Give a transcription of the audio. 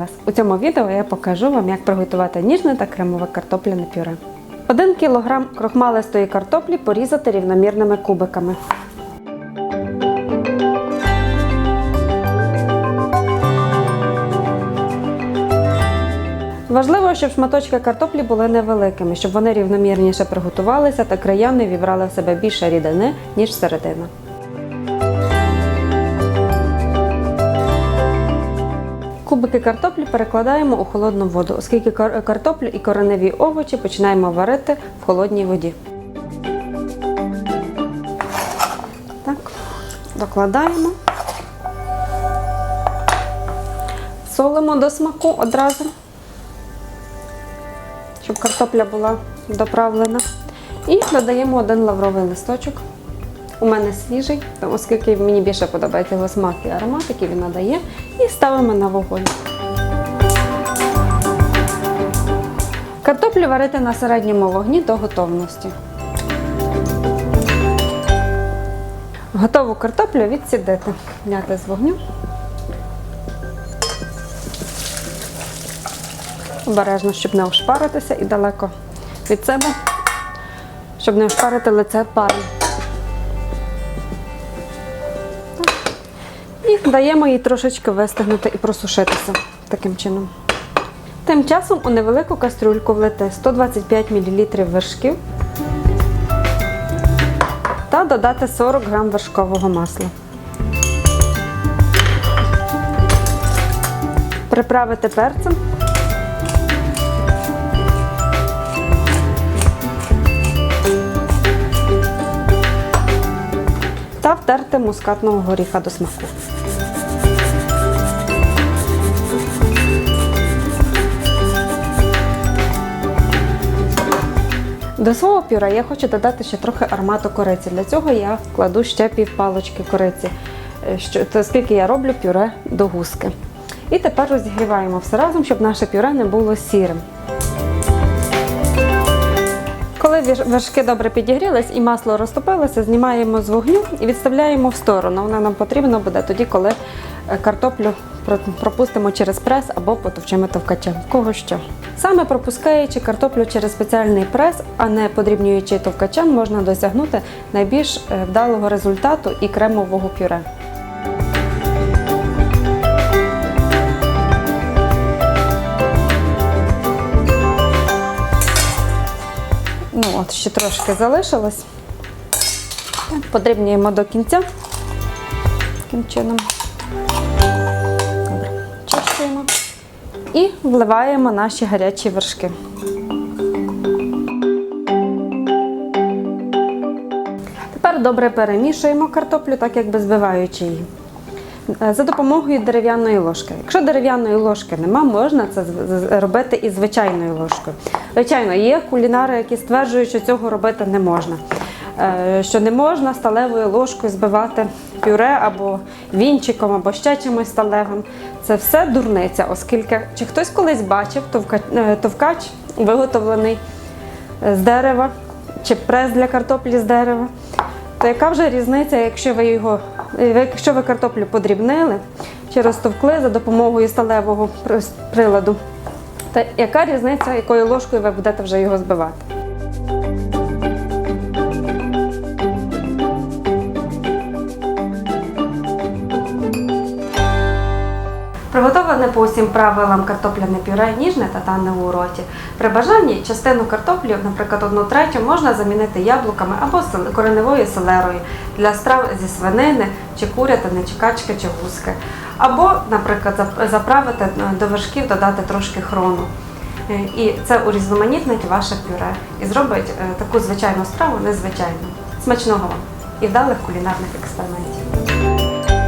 Вас! У цьому відео я покажу вам, як приготувати ніжне та кремове картопляне пюре. 1 кг крохмалистої картоплі порізати рівномірними кубиками. Важливо, щоб шматочки картоплі були невеликими, щоб вони рівномірніше приготувалися та края не вібрали в себе більше рідини, ніж середина. Кубики картоплі перекладаємо у холодну воду, оскільки картоплю і кореневі овочі починаємо варити в холодній воді. Так, докладаємо. Солимо до смаку одразу, щоб картопля була доправлена. І додаємо один лавровий листочок. У мене свіжий, оскільки мені більше подобається його смак і аромат, який він надає, і ставимо на вогонь. Картоплю варити на середньому вогні до готовності. Готову картоплю відсідити. Зняти з вогню. Обережно, щоб не ошпаритися і далеко від себе, щоб не ошпарити лице паром. І даємо їй трошечки вистигнути і просушитися таким чином. Тим часом у невелику кастрюльку влити 125 мл вершків та додати 40 г вершкового масла. Приправити перцем. Та втерти мускатного горіха до смаку. До свого пюре я хочу додати ще трохи аромату кориці. Для цього я кладу ще пів палочки кориці, е, скільки я роблю пюре до гуски. І тепер розігріваємо все разом, щоб наше пюре не було сірим. Коли вершки добре підігрілись і масло розтопилося, знімаємо з вогню і відставляємо в сторону. Вона нам потрібна буде тоді, коли е, картоплю про- пропустимо через прес або потовчимо товкачем. Кого що. Саме пропускаючи картоплю через спеціальний прес, а не подрібнюючи товкачем, можна досягнути найбільш е, вдалого результату і кремового пюре. Ну от, ще трошки залишилось. Подрібнюємо до кінця. Таким чином. Добре. Чищуємо. І вливаємо наші гарячі вершки. Тепер добре перемішуємо картоплю, так якби збиваючи її. Е, За допомогою дерев'яної ложки. Якщо дерев'яної ложки нема, можна це робити і звичайною ложкою. Звичайно, є кулінари, які стверджують, що цього робити не можна. Е, Що не можна сталевою ложкою збивати пюре або вінчиком, або ще чимось сталевим. Це все дурниця, оскільки чи хтось колись бачив е, товкач виготовлений з дерева, чи прес для картоплі з дерева. То яка вже різниця, якщо ви його, якщо ви картоплю подрібнили чи розтовкли за допомогою сталевого приладу? Та яка різниця, якою ложкою ви будете вже його збивати? По усім правилам картопляне пюре ніжне та тане у роті. При бажанні частину картоплі, наприклад, одну третю, можна замінити яблуками або кореневою селерою для страв зі свинини, чи курятини, чи качки, чи гуски. Або, наприклад, заправити е, до вершків, додати трошки хрону. Е, І це урізноманітнить ваше пюре і зробить е, таку звичайну страву незвичайну. Смачного вам і вдалих кулінарних експериментів.